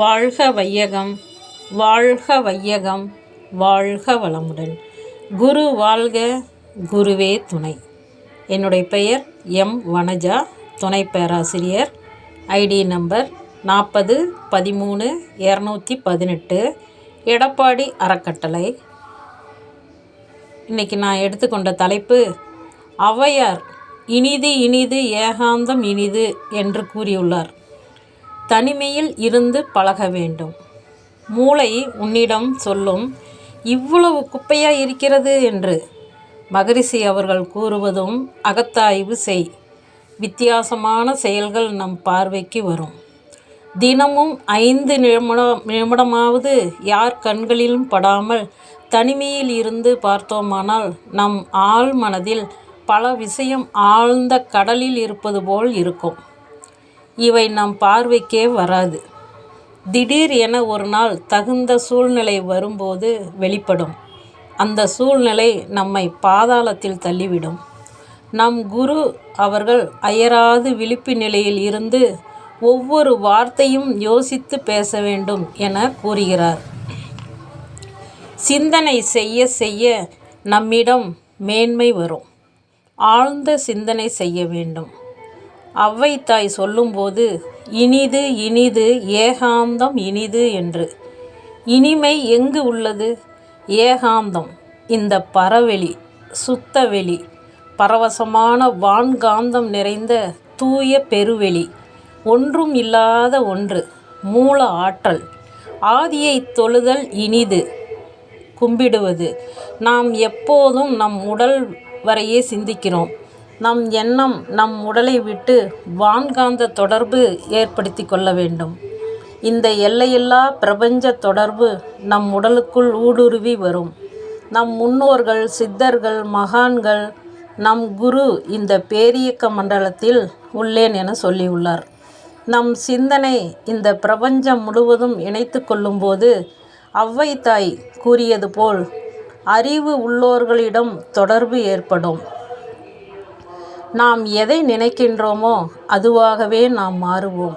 வாழ்க வையகம் வாழ்க வையகம் வாழ்க வளமுடன். குரு வாழ்க குருவே துணை. என்னுடைய பெயர் எம் வனஜா துணை பேராசிரியர். ஐடி நம்பர் நாற்பது பதிமூணு இரநூத்தி பதினெட்டு எடப்பாடி அறக்கட்டளை. இன்றைக்கி நான் எடுத்துக்கொண்ட தலைப்பு ஔவையார் இனிது இனிது ஏகாந்தம் இனிது என்று கூறியுள்ளார். தனிமையில் இருந்து பழக வேண்டும். மூளை உன்னிடம் சொல்லும் இவ்வளவு குப்பையாக இருக்கிறது? என்று மகரிஷி அவர்கள் கூறுவதும் அகத்தாய்வு செய். வித்தியாசமான செயல்கள் நம் பார்வைக்கு வரும். தினமும் ஐந்து நிமிடம் நிமிடமாவது யார் கண்களிலும் படாமல் தனிமையில் இருந்து பார்த்தோமானால் நம் ஆழ் மனதில் பல விஷயம் ஆழ்ந்த கடலில் இருப்பது போல் இருக்கும். இவை நம் பார்வைக்கே வராது. திடீர் என ஒரு நாள் தகுந்த சூழ்நிலை வரும்போது வெளிப்படும். அந்த சூழ்நிலை நம்மை பாதாளத்தில் தள்ளிவிடும். நம் குரு அவர்கள் அயராது விழிப்பு நிலையில் இருந்து ஒவ்வொரு வார்த்தையும் யோசித்து பேச வேண்டும் என கூறுகிறார். சிந்தனை செய்ய செய்ய நம்மிடம் மேன்மை வரும். ஆழ்ந்த சிந்தனை செய்ய வேண்டும். அவ்வை தாய் சொல்லும்போது இனிது இனிது ஏகாந்தம் இனிது என்று. இனிமை எங்கு உள்ளது? ஏகாந்தம் இந்த பரவெளி சுத்தவெளி பரவசமான வான்காந்தம் நிறைந்த தூய பெருவெளி ஒன்றும் இல்லாத ஒன்று மூல ஆற்றல் ஆதியை தொழுதல் இனிது. கும்பிடுவது நாம் எப்போதும் நம் உடல் வரையே சிந்திக்கிறோம். நம் எண்ணம் நம் உடலை விட்டு வான்காந்த தொடர்பு ஏற்படுத்தி கொள்ள வேண்டும். இந்த எல்லையில்லா பிரபஞ்ச தொடர்பு நம் உடலுக்குள் ஊடுருவி வரும். நம் முன்னோர்கள் சித்தர்கள் மகான்கள் நம் குரு இந்த பேரியக்க மண்டலத்தில் உள்ளேன் என சொல்லியுள்ளார். நம் சிந்தனை இந்த பிரபஞ்சம் முழுவதும் இணைத்து கொள்ளும்போது அவ்வை தாய் கூறியது போல் அறிவு உள்ளோர்களிடம் தொடர்பு ஏற்படும். நாம் எதை நினைக்கின்றோமோ அதுவாகவே நாம் மாறுவோம்.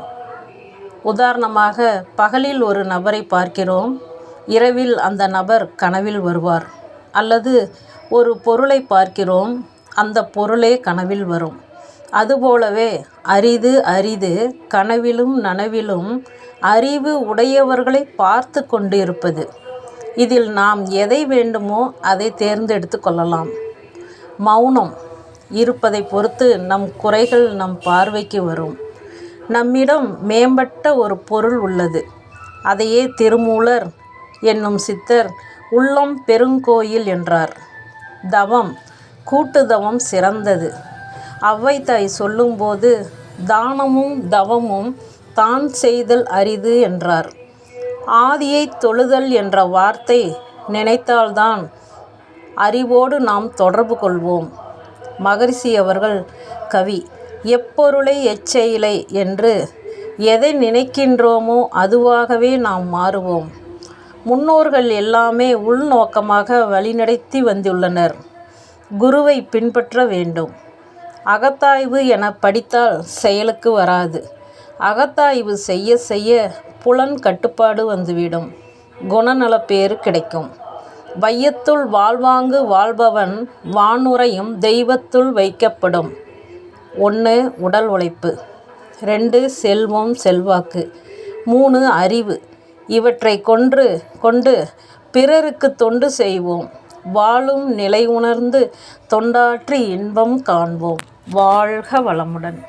உதாரணமாக பகலில் ஒரு நபரை பார்க்கிறோம். இரவில் அந்த நபர் கனவில் வருவார். அல்லது ஒரு பொருளை பார்க்கிறோம். அந்த பொருளே கனவில் வரும். அதுபோலவே அரிது அரிது கனவிலும் நனவிலும் அறிவு உடையவர்களை பார்த்து கொண்டு இருப்பது இதில் நாம் எதை வேண்டுமோ அதை தேர்ந்தெடுத்து கொள்ளலாம். மௌனம். இருப்பதை பொறுத்து நம் குறைகள் நம் பார்வைக்கு வரும். நம்மிடம் மேம்பட்ட ஒரு பொருள் உள்ளது. அதையே திருமூலர் என்னும் சித்தர் உள்ளம் பெருங்கோயில் என்றார். தவம் கூட்டு தவம் சிறந்தது. அவ்வை தாய் சொல்லும்போது தானமும் தவமும் தான் செய்தல் அரிது என்றார். ஆதியை தொழுதல் என்ற வார்த்தை நினைத்தால்தான் அறிவோடு நாம் தொடர்பு கொள்வோம். மகரிஷி அவர்கள் கவி எப்பொருளை எச்செயலை என்று எதை நினைக்கின்றோமோ அதுவாகவே நாம் மாறுவோம். முன்னோர்கள் எல்லாமே உள்நோக்கமாக வழிநடத்தி வந்துள்ளனர். குருவை பின்பற்ற வேண்டும். அகத்தாய்வு என படித்தால் செயலுக்கு வராது. அகத்தாய்வு செய்ய செய்ய புலன் கட்டுப்பாடு வந்துவிடும். குணநலப்பேறு கிடைக்கும். வையத்துள் வாழ்வாங்கு வாழ்பவன் வானுரையும் தெய்வத்துள் வைக்கப்படும். ஒன்று உடல் உழைப்பு. ரெண்டு செல்வம் செல்வாக்கு. மூணு அறிவு. இவற்றை கொன்று கொண்டு பிறருக்கு தொண்டு செய்வோம். வாழும் நிலை உணர்ந்து தொண்டாற்றி இன்பம் காண்போம். வாழ்க வளமுடன்.